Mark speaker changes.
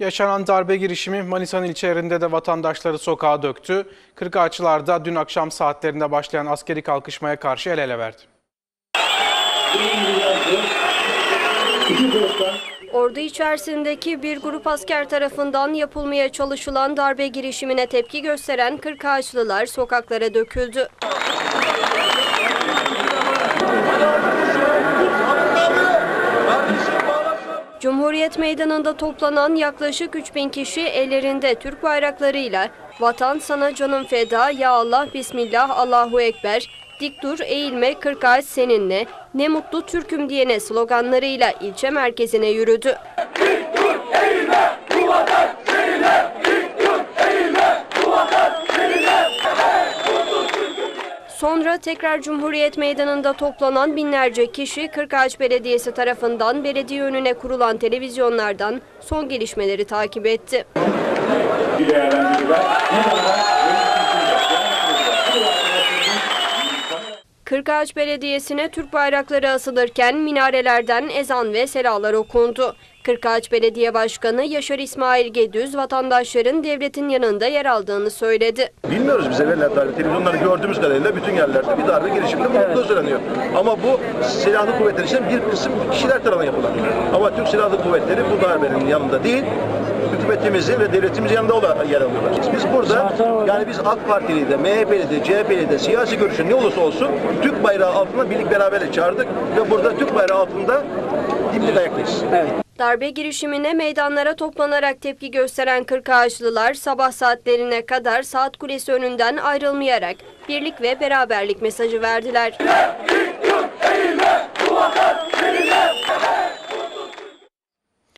Speaker 1: Yaşanan darbe girişimi Manisa'nın ilçelerinde de vatandaşları sokağa döktü. Kırkağaçlar'da dün akşam saatlerinde başlayan askeri kalkışmaya karşı el ele verdi.
Speaker 2: Ordu içerisindeki bir grup asker tarafından yapılmaya çalışılan darbe girişimine tepki gösteren Kırkağaçlılar sokaklara döküldü. Cumhuriyet Meydanı'nda toplanan yaklaşık 3000 kişi ellerinde Türk bayraklarıyla "Vatan sana canım feda, ya Allah, Bismillah, Allahu Ekber, dik dur, eğilme, kırk ağaç seninle, ne mutlu Türk'üm diyene sloganlarıyla ilçe merkezine yürüdü. Sonra tekrar Cumhuriyet Meydanı'nda toplanan binlerce kişi Kırkağaç Belediyesi tarafından belediye önüne kurulan televizyonlardan son gelişmeleri takip etti. Kırkağaç Belediyesi'ne Türk bayrakları asılırken minarelerden ezan ve selalar okundu. Kırkağaç Belediye Başkanı Yaşar İsmail Gedüz vatandaşların devletin yanında yer aldığını söyledi.
Speaker 3: Bilmiyoruz bize verilen darbe. Televizyonları gördüğümüz kadarıyla bütün yerlerde bir darbe girişiminde bulunduğu söyleniyor. Ama bu silahlı kuvvetler için bir kısım kişiler tarafından yapılan. Ama Türk Silahlı Kuvvetleri bu darbenin yanında değil, hükümetimizin ve devletimizin yanında olan yer alıyorlar. Biz burada yani biz AK Partili de, MHP'li de, CHP'li de siyasi görüşün ne olursa olsun Türk bayrağı altında birlik beraberlik çağırdık ve burada Türk bayrağı altında dimdik ayaktayız.
Speaker 2: Darbe girişimine meydanlara toplanarak tepki gösteren Kırkağaçlılar sabah saatlerine kadar saat kulesi önünden ayrılmayarak birlik ve beraberlik mesajı verdiler.